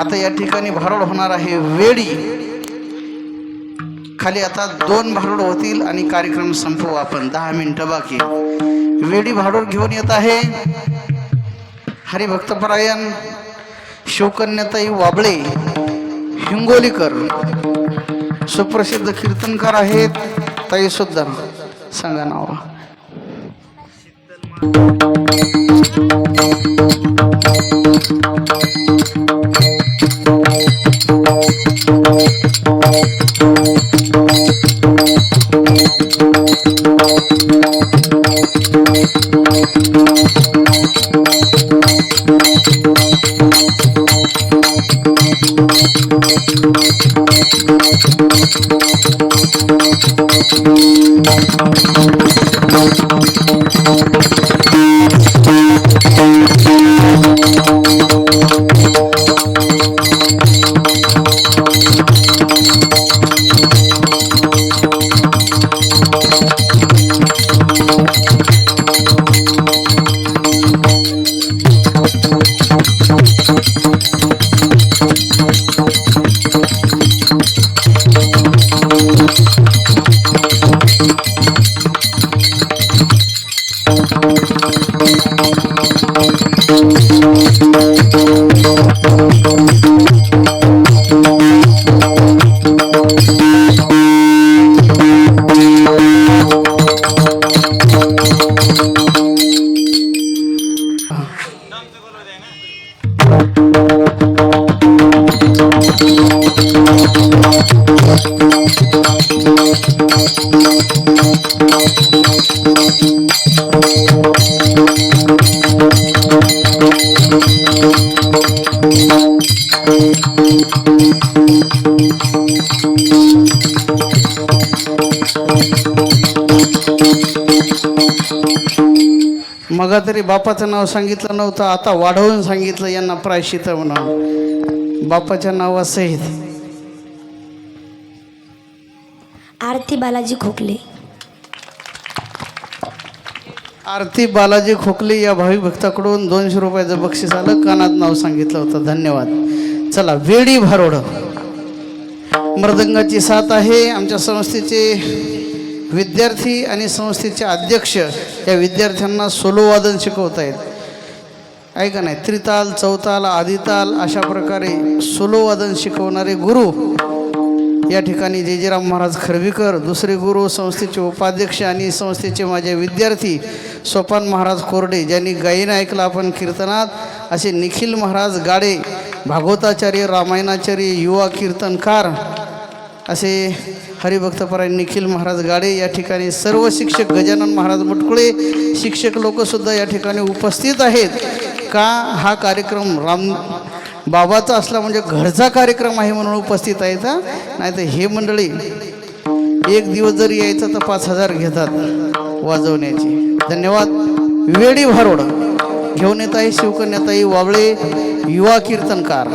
आता या ठिकाणी भारूड होणार आहे वेडी. खाली आता दोन भारूड होतील आणि कार्यक्रम संपवू आपण. दहा मिनिटं बाकी. वेडी भारूड घेऊन येत आहे. हरिभक्तपरायण शिवकन्याताई वाबळे हिंगोलीकर. सुप्रसिद्ध कीर्तनकार आहेत. ताई सुद्धा. सांगा नाव. Thank मग तरी बापाचं नाव सांगितलं नव्हतं आता वाढवून सांगितलं यांना प्रायश्चित म्हणून. बापाच्या नावासहित. आरती बालाजी खोकले. आरती बालाजी खोकले या भाविक भक्ताकडून दोनशे रुपयाचं बक्षीस आलं. कानात नाव सांगितलं होतं. धन्यवाद. चला वेडी भारोड. मृदंगाची साथ आहे. आमच्या संस्थेचे विद्यार्थी आणि संस्थेचे अध्यक्ष या विद्यार्थ्यांना सोलोवादन शिकवत आहेत ऐका नाही? त्रिताल चौताल आदिताल अशा प्रकारे सोलोवादन शिकवणारे गुरु या ठिकाणी जयजीराम महाराज खरवीकर दुसरे गुरु संस्थेचे उपाध्यक्ष आणि संस्थेचे माझे विद्यार्थी सोपान महाराज कोरडे ज्यांनी गायन ऐकलं आपण कीर्तनात असे निखिल महाराज गाडे भागवताचार्य रामायणाचार्य युवा कीर्तनकार असे हरिभक्तपराय निखिल महाराज गाडे या ठिकाणी सर्व शिक्षक गजानन महाराज मुटकुळे शिक्षक लोकसुद्धा या ठिकाणी उपस्थित आहेत. का हा कार्यक्रम राम बाबाचा असला म्हणजे घरचा कार्यक्रम आहे म्हणून उपस्थित आहे का? नाही तर हे मंडळी एक दिवस जरी यायचं तर पाच हजार घेतात वाजवण्याची. धन्यवाद. वेडी भारोड. घेऊन येत आहे शिवकन्याताई वावळे युवा कीर्तनकार.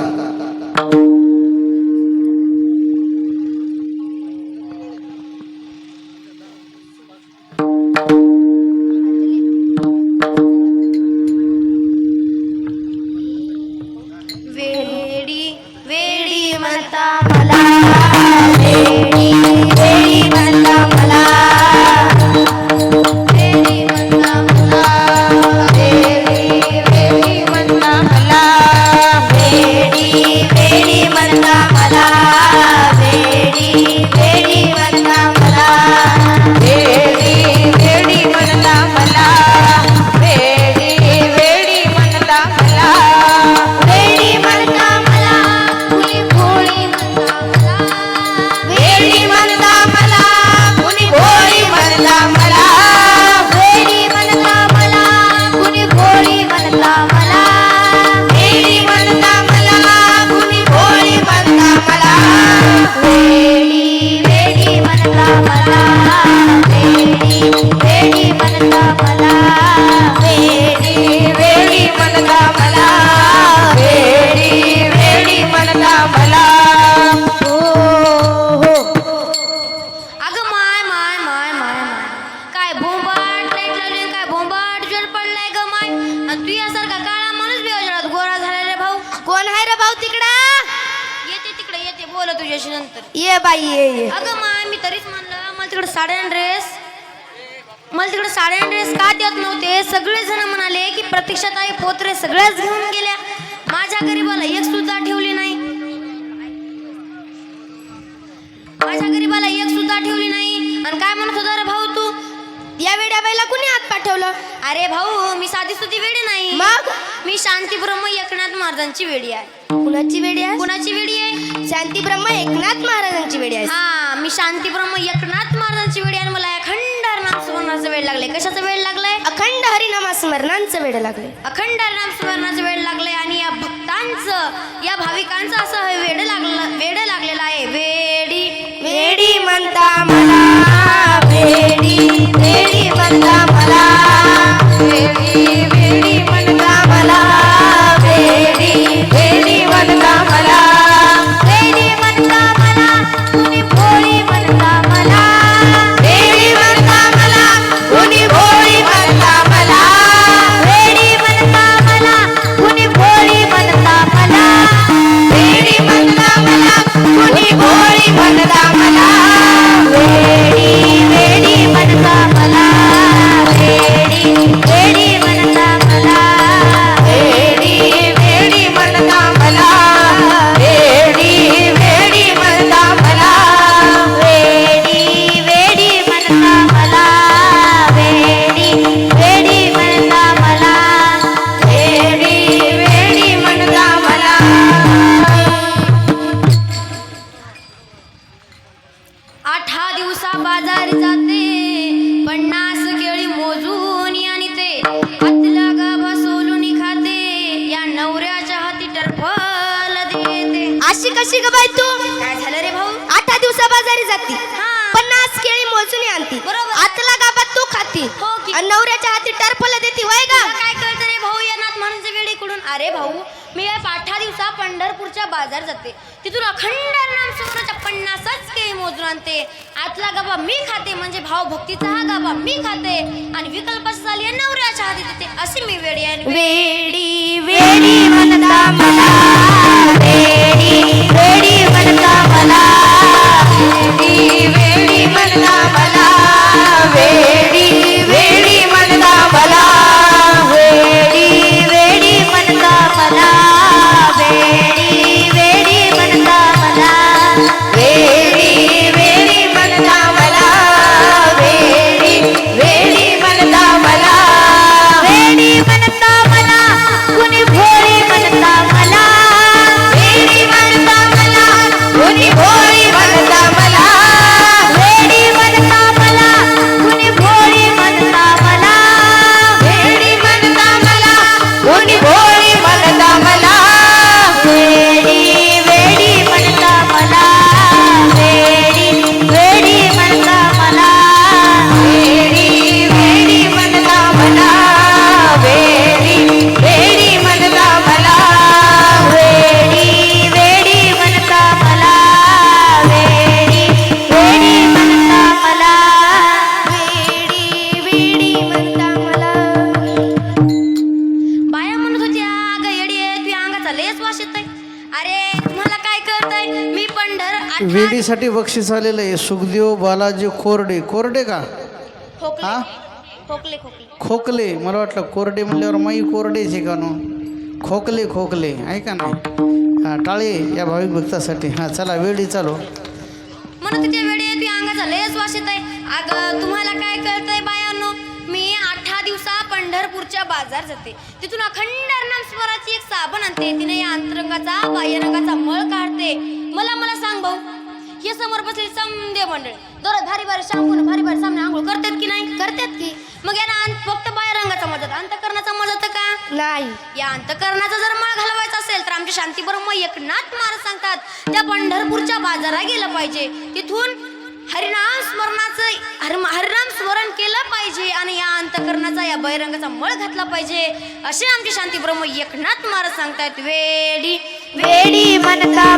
तुझ्यासारखा काळा माणूस बेवजळात गोरा झाला रे भाऊ. कोण आहे रे भाऊ तिकडा? येते तिकडे येते. बोल तुझ्याशी नंतर. ये बाई ये ये. अगं मग मी तरीच म्हणलं मला तिकडे साड्या ड्रेस मला तिकडे साड्या ड्रेस का देत नव्हते? सगळे जण म्हणाले की प्रतीक्षाताई पोत्रे सगळ्याच घेऊन गेल्या. माझ्या गरीबाला एक सुद्धा ठेवली नाही. माझ्या गरीबाला एक सुद्धा ठेवली नाही. आणि काय म्हणत होता रे भाऊ तू? या वेड्या बाईला कुणी हात पाठवलं? अरे भाऊ मी साधी सुधी वेडी नाही. मग? मी शांती ब्रह्म एकनाथ महाराजांची वेडी आहे. कुणाची वेडी आहे? कुणाची वेडी आहे? शांती ब्रह्म एकनाथ महाराजांची वेडी आहे. हा मी शांती ब्रह्म एकनाथ महाराजांची वेळ आणि मला अखंड नाम स्मरणाचा वेळ लागलाय. कशाचा वेळ लागलाय? अखंड हरिनामा स्मरणांचं वेड लागले अखंड नाम स्मरणाचा वेळ लागलाय आणि या भक्तांचं या भाविकांचं असं हे वेड लागलं वेड लागलेलं आहे. वेडी वेडी म्हणता मला वेडी गंगा मला कशी ग बाई तू? काय झालं रे भाऊ? आठ दिवसा बाजारी जाती. हा. पन्नास केळी मोजून आणती. बरोबर. आतला गाबात तू खाती. हो. आणि नवऱ्याच्या हाती टरफल देती वय गा. काय कळतं रे भाऊ या नाथ म्हणूनच्या वेळी इकडून अरे भाऊ मी आठा दिवसा पंढरपूरच्या बाजार जाते. तिथून अखंड नाम पन्नासच केळी मोजून आणते. आतला गाबा मी खाते म्हणजे भाव भक्तीचा हा गाबा मी खाते. आणि विकल्प झाली नवऱ्याच्या हाती देते अशी मी वेळी वेडी वेडी म्हणता मला. रेडी बनता मला. रेडी वेडीसाठी बक्षीस आलेलं आहे. सुखदेव बालाजी कोरडे. कोरडे का? खोकले. हा? खोकले खोकले. मला वाटलं कोरडे म्हणल्यावर माई कोरडेच आहे का नो? खोकले खोकले. ऐका ना हा टाळे या भाविक भक्तासाठी. हां चला वेडी चालू. म्हणत होत्या वेळी आहे तुझ्या अंगाचा लेस वास येत अगं तुम्हाला काय कळतंय बायांनो? मी आठा दिवसा पंढरपूरच्या बाजार जाते. तिथून अखंड स्वराची एक साबण आणते. तिने या अंतरंगाचा बाह्यरंगाचा मळ काढते. मला मला सांग भाऊ हे समोर बसलेली समदे मंडळी. दररोज भारी भारी शॅम्पून भारी भारी सामने आंघोळ करतात की नाही? करतात की. मग याला अंत- फक्त बाह्यरंगाचा मळ जात अंतकरणाचा जातं का? नाही. या अंतकरणाचा जर माळ घालवायचा असेल तर आमच्या शांती ब्रह्म एकनाथ महाराज सांगतात त्या पंढरपूरच्या बाजारात गेलं पाहिजे. तिथून हरिनाम स्मरणाचं हर हरिनाम स्मरण केलं पाहिजे आणि या अंतकरणाचा या बैरंगाचा मळ घातला पाहिजे. असे आमचे शांती ब्रह्म एकनाथ महाराज सांगतात. वेडी वेडी म्हणता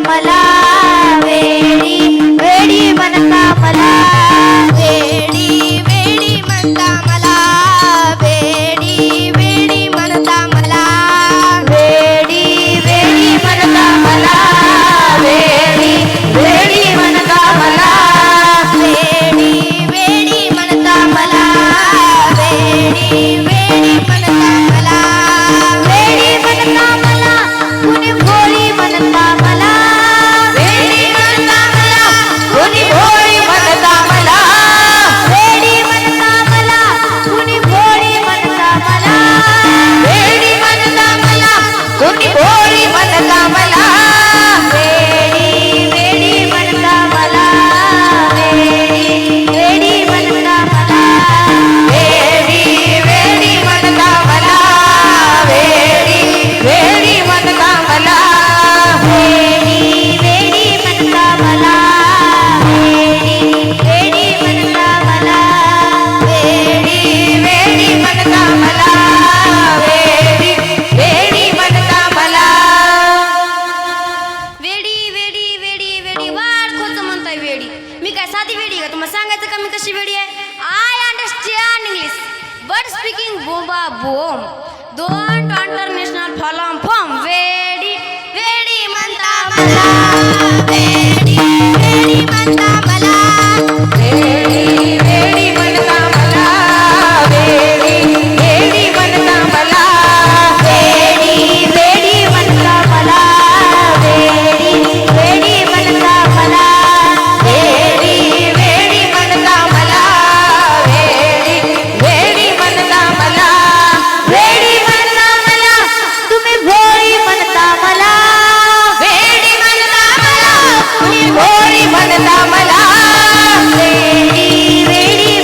मला. मला.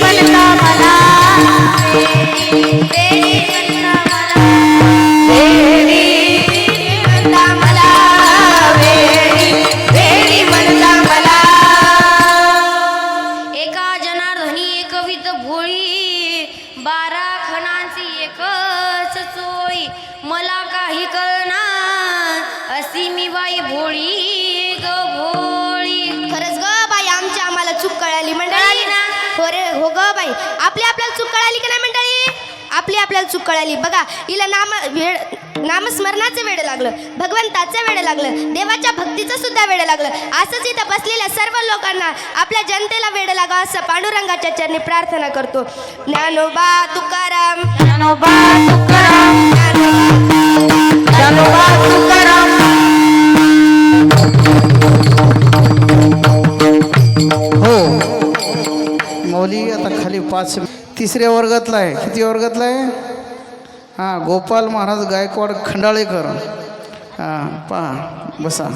मला. मला. मला. एका जनार्दनी एक भोळी. बारा खणांची एकच चोळी. मला काही कळणार अशी मी बाई भोळी. हो आपली आपल्याला चूक कळाली की नाही मंडळी? आपली आपल्याला चूक कळाली. बघा हिला नाम वेळ नामस्मरणाचं वेळ लागलं. भगवंताचं वेळ लागलं. देवाच्या भक्तीचं सुद्धा वेळ लागलं. असंच इथं बसलेल्या सर्व लोकांना आपल्या जनतेला वेळ लागा असं पांडुरंगाच्या चरणी प्रार्थना करतो. ज्ञानोबा तुकाराम. ज्ञानोबा तुकाराम. पाच तिसऱ्या वर्गातला आहे. किती वर्गातला आहे? हां गोपाल महाराज गायकवाड खंडाळेकर. हां पहा बसा.